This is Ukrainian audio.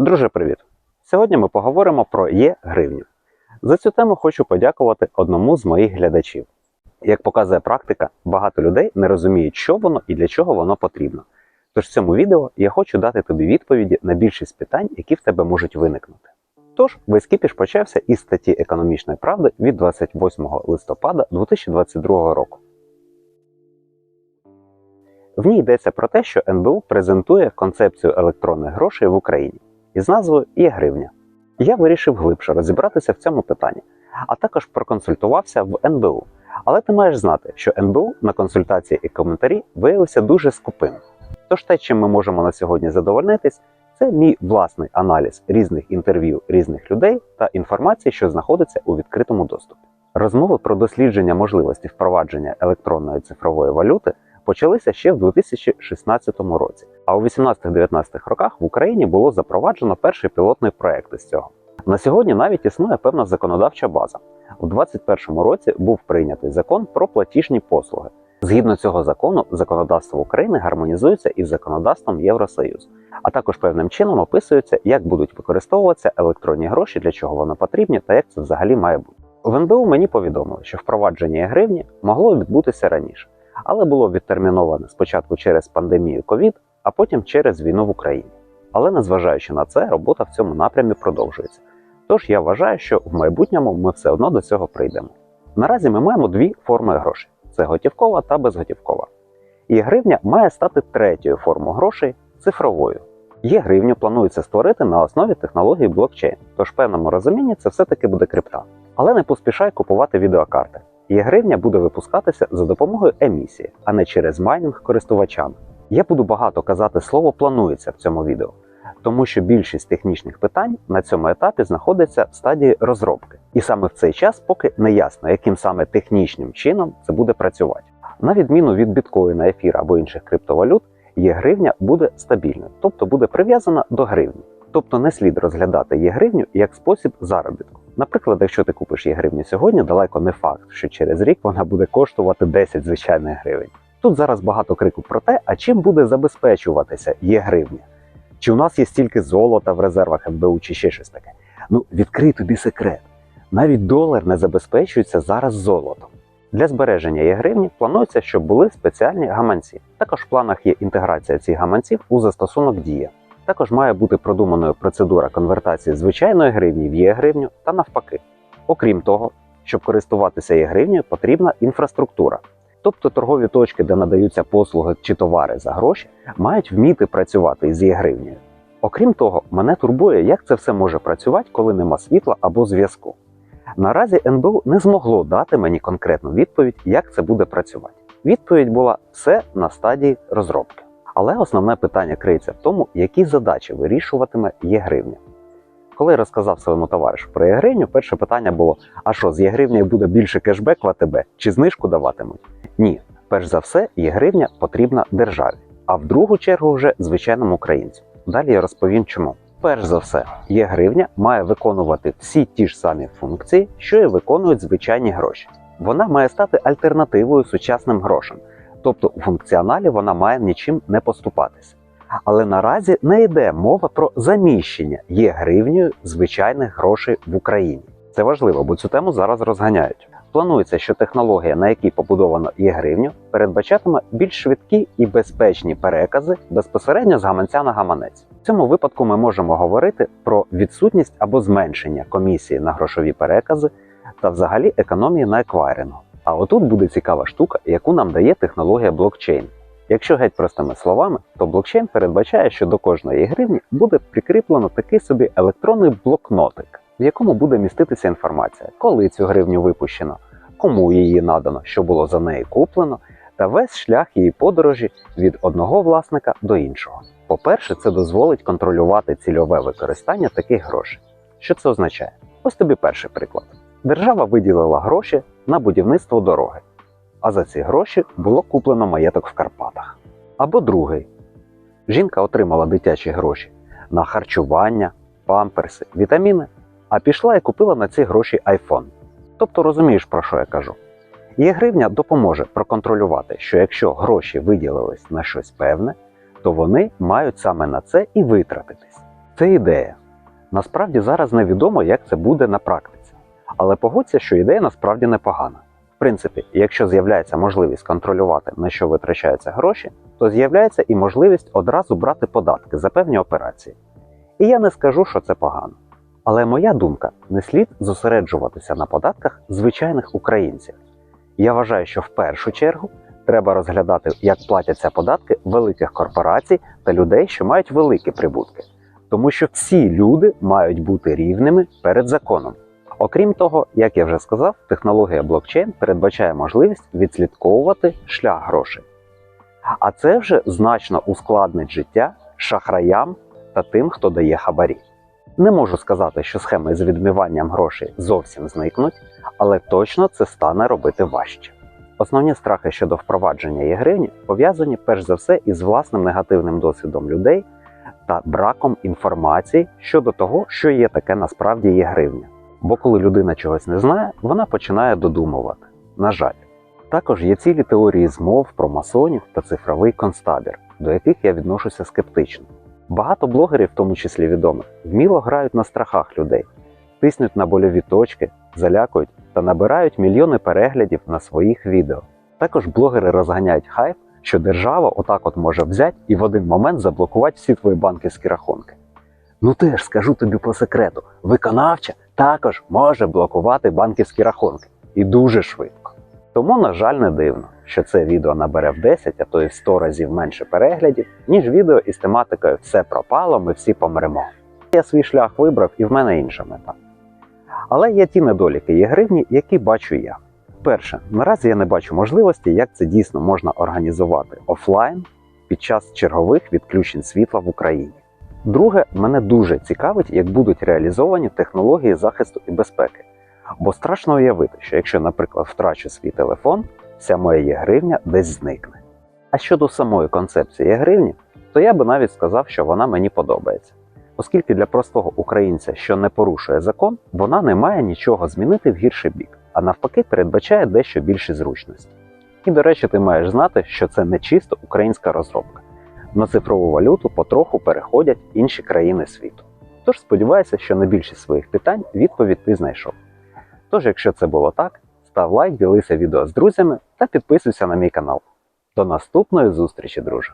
Друже, привіт! Сьогодні ми поговоримо про є-гривню. За цю тему хочу подякувати одному з моїх глядачів. Як показує практика, багато людей не розуміють, що воно і для чого воно потрібно. Тож в цьому відео я хочу дати тобі відповіді на більшість питань, які в тебе можуть виникнути. Тож, весь кіпіш почався із статті економічної правди від 28 листопада 2022 року. В ній йдеться про те, що НБУ презентує концепцію електронних грошей в Україні із назвою «Є-гривня». Я вирішив глибше розібратися в цьому питанні, а також проконсультувався в НБУ. Але ти маєш знати, що НБУ на консультації і коментарі виявився дуже скупим. Тож те, чим ми можемо на сьогодні задовольнитись, це мій власний аналіз різних інтерв'ю різних людей та інформації, що знаходиться у відкритому доступі. Розмови про дослідження можливості впровадження електронної цифрової валюти почалися ще в 2016 році. А у 18-19 роках в Україні було запроваджено перший пілотний проект із цього. На сьогодні навіть існує певна законодавча база. У 2021 році був прийнятий закон про платіжні послуги. Згідно цього закону, законодавство України гармонізується із законодавством Євросоюзу, а також певним чином описується, як будуть використовуватися електронні гроші, для чого вони потрібні та як це взагалі має бути. В НБУ мені повідомили, що впровадження гривні могло відбутися раніше, але було відтерміноване спочатку через пандемію COVID, а потім через війну в Україні. Але незважаючи на це, робота в цьому напрямі продовжується. Тож я вважаю, що в майбутньому ми все одно до цього прийдемо. Наразі ми маємо дві форми грошей: це готівкова та безготівкова. І гривня має стати третьою формою грошей цифровою. Є гривню планується створити на основі технології блокчейн, тож в певному розумінні це все-таки буде крипта. Але не поспішай купувати відеокарти. Є гривня буде випускатися за допомогою емісії, а не через майнінг користувачами. Я буду багато казати слово планується в цьому відео, тому що більшість технічних питань на цьому етапі знаходиться в стадії розробки. І саме в цей час поки не ясно, яким саме технічним чином це буде працювати. На відміну від біткоїна, ефіра або інших криптовалют, є гривня буде стабільною, тобто буде прив'язана до гривні. Тобто не слід розглядати є гривню як спосіб заробітку. Наприклад, якщо ти купиш є гривню сьогодні, далеко не факт, що через рік вона буде коштувати 10 звичайних гривень. Тут зараз багато крику про те, а чим буде забезпечуватися є гривня. Чи у нас є стільки золота в резервах НБУ, чи ще щось таке. Ну, відкрий тобі секрет. Навіть долар не забезпечується зараз золотом. Для збереження є гривні планується, щоб були спеціальні гаманці. Також в планах є інтеграція цих гаманців у застосунок Дія. Також має бути продуманою процедура конвертації звичайної гривні в є-гривню та навпаки. Окрім того, щоб користуватися є-гривнею, потрібна інфраструктура. Тобто торгові точки, де надаються послуги чи товари за гроші, мають вміти працювати із є-гривнею. Окрім того, мене турбує, як це все може працювати, коли нема світла або зв'язку. Наразі НБУ не змогло дати мені конкретну відповідь, як це буде працювати. Відповідь була все на стадії розробки. Але основне питання криється в тому, які задачі вирішуватиме є-гривня. Коли я розказав своєму товаришу про є-гривню, перше питання було: а що, з є-гривнею буде більше кешбек в АТБ чи знижку даватимуть? Ні, перш за все, є-гривня потрібна державі, а в другу чергу вже звичайному українцю. Далі я розповім чому. Перш за все, є-гривня має виконувати всі ті ж самі функції, що і виконують звичайні гроші. Вона має стати альтернативою сучасним грошам, тобто у функціоналі вона має нічим не поступатися. Але наразі не йде мова про заміщення є гривнею звичайних грошей в Україні. Це важливо, бо цю тему зараз розганяють. Планується, що технологія, на якій побудовано є гривню, передбачатиме більш швидкі і безпечні перекази безпосередньо з гаманця на гаманець. В цьому випадку ми можемо говорити про відсутність або зменшення комісії на грошові перекази та взагалі економії на еквайрингу. А отут буде цікава штука, яку нам дає технологія блокчейн. Якщо геть простими словами, то блокчейн передбачає, що до кожної гривні буде прикріплено такий собі електронний блокнотик, в якому буде міститися інформація, коли цю гривню випущено, кому її надано, що було за неї куплено, та весь шлях її подорожі від одного власника до іншого. По-перше, це дозволить контролювати цільове використання таких грошей. Що це означає? Ось тобі перший приклад. Держава виділила гроші на будівництво дороги а за ці гроші було куплено маєток в Карпатах. Або другий. Жінка отримала дитячі гроші на харчування, памперси, вітаміни, а пішла і купила на ці гроші iPhone. Тобто розумієш, про що я кажу. Є гривня допоможе проконтролювати, що якщо гроші виділились на щось певне, то вони мають саме на це і витратитись. Це ідея. Насправді зараз невідомо, як це буде на практиці. Але погодься, що ідея насправді непогана. В принципі, якщо з'являється можливість контролювати, на що витрачаються гроші, то з'являється і можливість одразу брати податки за певні операції. І я не скажу, що це погано. Але моя думка не слід зосереджуватися на податках звичайних українців. Я вважаю, що в першу чергу треба розглядати, як платяться податки великих корпорацій та людей, що мають великі прибутки. Тому що всі люди мають бути рівними перед законом. Окрім того, як я вже сказав, технологія блокчейн передбачає можливість відслідковувати шлях грошей. А це вже значно ускладнить життя шахраям та тим, хто дає хабарі. Не можу сказати, що схеми з відмиванням грошей зовсім зникнуть, але точно це стане робити важче. Основні страхи щодо впровадження є-гривні пов'язані перш за все із власним негативним досвідом людей та браком інформації щодо того, що є таке насправді є гривня. Бо коли людина чогось не знає, вона починає додумувати. На жаль, також є цілі теорії змов про масонів та цифровий концтабір, до яких я відношуся скептично. Багато блогерів, в тому числі відомих, вміло грають на страхах людей, тиснуть на больові точки, залякують та набирають мільйони переглядів на своїх відео. Також блогери розганяють хайп, що держава отак от може взяти і в один момент заблокувати всі твої банківські рахунки. Ну теж скажу тобі по секрету, виконавча також може блокувати банківські рахунки і дуже швидко. Тому, на жаль, не дивно, що це відео набере в 10, а то й в 100 разів менше переглядів, ніж відео із тематикою Все пропало, ми всі помремо. Я свій шлях вибрав і в мене інша мета. Але є ті недоліки є гривні, які бачу я. Перше, наразі я не бачу можливості, як це дійсно можна організувати офлайн під час чергових відключень світла в Україні. Друге, мене дуже цікавить, як будуть реалізовані технології захисту і безпеки. Бо страшно уявити, що якщо, наприклад, втрачу свій телефон, вся моя є-гривня десь зникне. А щодо самої концепції є-гривні, то я би навіть сказав, що вона мені подобається. Оскільки для простого українця, що не порушує закон, вона не має нічого змінити в гірший бік, а навпаки, передбачає дещо більші зручності. І, до речі, ти маєш знати, що це не чисто українська розробка. На цифрову валюту потроху переходять інші країни світу. Тож сподіваюся, що на більшість своїх питань відповідь ти знайшов. Тож, якщо це було так, став лайк, ділися відео з друзями та підписуйся на мій канал. До наступної зустрічі, друже!